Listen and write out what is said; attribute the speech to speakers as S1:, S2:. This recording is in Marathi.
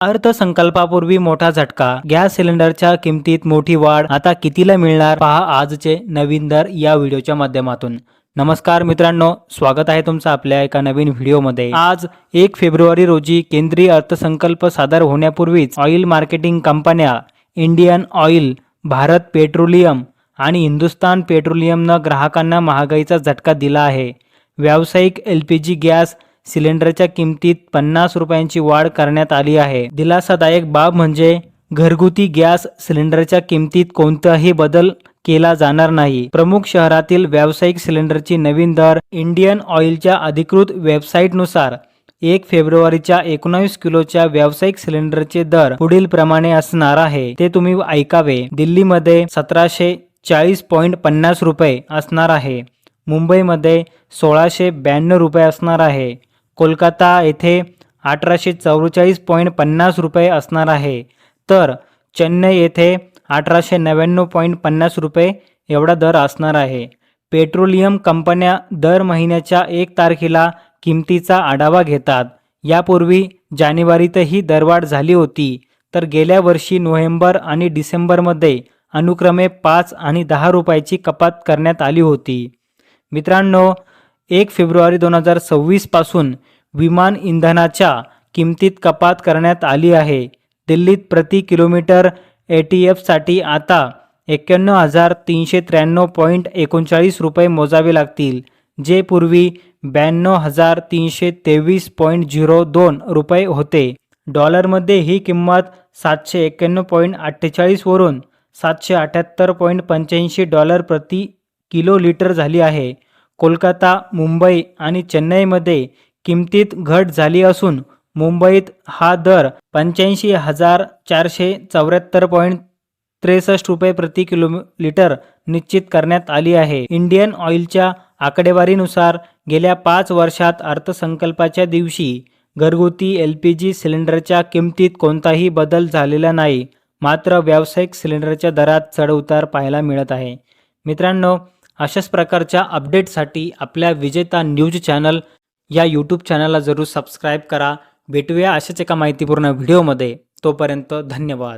S1: अर्थसंकल्पापूर्वी मोठा झटका. गॅस सिलेंडरच्या किमतीत मोठी वाढ. आता कितीला मिळणार? पहा आजचे नवीन दर या व्हिडिओच्या माध्यमातून. नमस्कार मित्रांनो स्वागत आहे तुमचं आपल्या एका नवीन व्हिडिओमध्ये. आज एक फेब्रुवारी रोजी केंद्रीय अर्थसंकल्प सादर होण्यापूर्वीच ऑइल मार्केटिंग कंपन्या इंडियन ऑइल भारत पेट्रोलियम आणि हिंदुस्तान पेट्रोलियमनं ग्राहकांना महागाईचा झटका दिला आहे. व्यावसायिक एल पी जी गॅस सिलेंडरच्या किमतीत पन्नास रुपयांची वाढ करण्यात आली आहे. दिलासादायक बाब म्हणजे घरगुती गॅस सिलेंडरच्या किमतीत कोणताही बदल केला जाणार नाही. प्रमुख शहरातील व्यावसायिक सिलेंडरची नवीन दर इंडियन ऑइलच्या अधिकृत वेबसाईटनुसार एक फेब्रुवारीच्या एकोणावीस किलोच्या व्यावसायिक सिलेंडरचे दर पुढील प्रमाणे असणार आहे. ते तुम्ही ऐकावे. दिल्लीमध्ये सतराशे चाळीस पॉईंट पन्नास रुपये असणार आहे. मुंबईमध्ये सोळाशे ब्याण्णव रुपये असणार आहे. कोलकाता येथे अठराशे चौवेचाळीस पॉईंट पन्नास रुपये असणार आहे. तर चेन्नई येथे अठराशे नव्याण्णव पॉईंट पन्नास रुपये एवढा दर असणार आहे. पेट्रोलियम कंपन्या दर महिन्याच्या एक तारखेला किमतीचा आढावा घेतात. यापूर्वी जानेवारीतही दरवाढ झाली होती. तर गेल्या वर्षी नोव्हेंबर आणि डिसेंबरमध्ये अनुक्रमे पाच आणि दहा रुपयाची कपात करण्यात आली होती. मित्रांनो एक फेब्रुवारी दोन हजार सव्वीसपासून विमान इंधनाच्या किमतीत कपात करण्यात आली आहे. दिल्लीत प्रति किलोमीटर ए टी एफसाठी आता एक्क्याण्णव हजार तीनशे त्र्याण्णव पॉईंट एकोणचाळीस रुपये मोजावे लागतील जे पूर्वी ब्याण्णव हजार तीनशे तेवीस पॉईंट झिरो दोन रुपये होते. डॉलरमध्ये ही किंमत सातशे एक्क्याण्णव पॉईंट अठ्ठेचाळीसवरून सातशे अठ्याहत्तर पॉईंट पंच्याऐंशी डॉलर प्रति किलो लिटर झाली आहे. कोलकाता मुंबई आणि चेन्नईमध्ये किमतीत घट झाली असून मुंबईत हा दर पंच्याऐंशी हजार चारशे चौऱ्याहत्तर पॉईंट त्रेसष्ट रुपये प्रति किलो लिटर निश्चित करण्यात आली आहे. इंडियन ऑइलच्या आकडेवारीनुसार गेल्या पाच वर्षात अर्थसंकल्पाच्या दिवशी घरगुती एल पी जी सिलेंडरच्या किमतीत कोणताही बदल झालेला नाही मात्र व्यावसायिक सिलेंडरच्या दरात चढउतार पाहायला मिळत आहे. मित्रांनो अशाच प्रकारच्या अपडेटसाठी आपल्या विजेता न्यूज चॅनल या यूट्यूब चॅनलला जरूर सबस्क्राईब करा. भेटूया अशाच एका माहितीपूर्ण व्हिडिओमध्ये. तोपर्यंत धन्यवाद.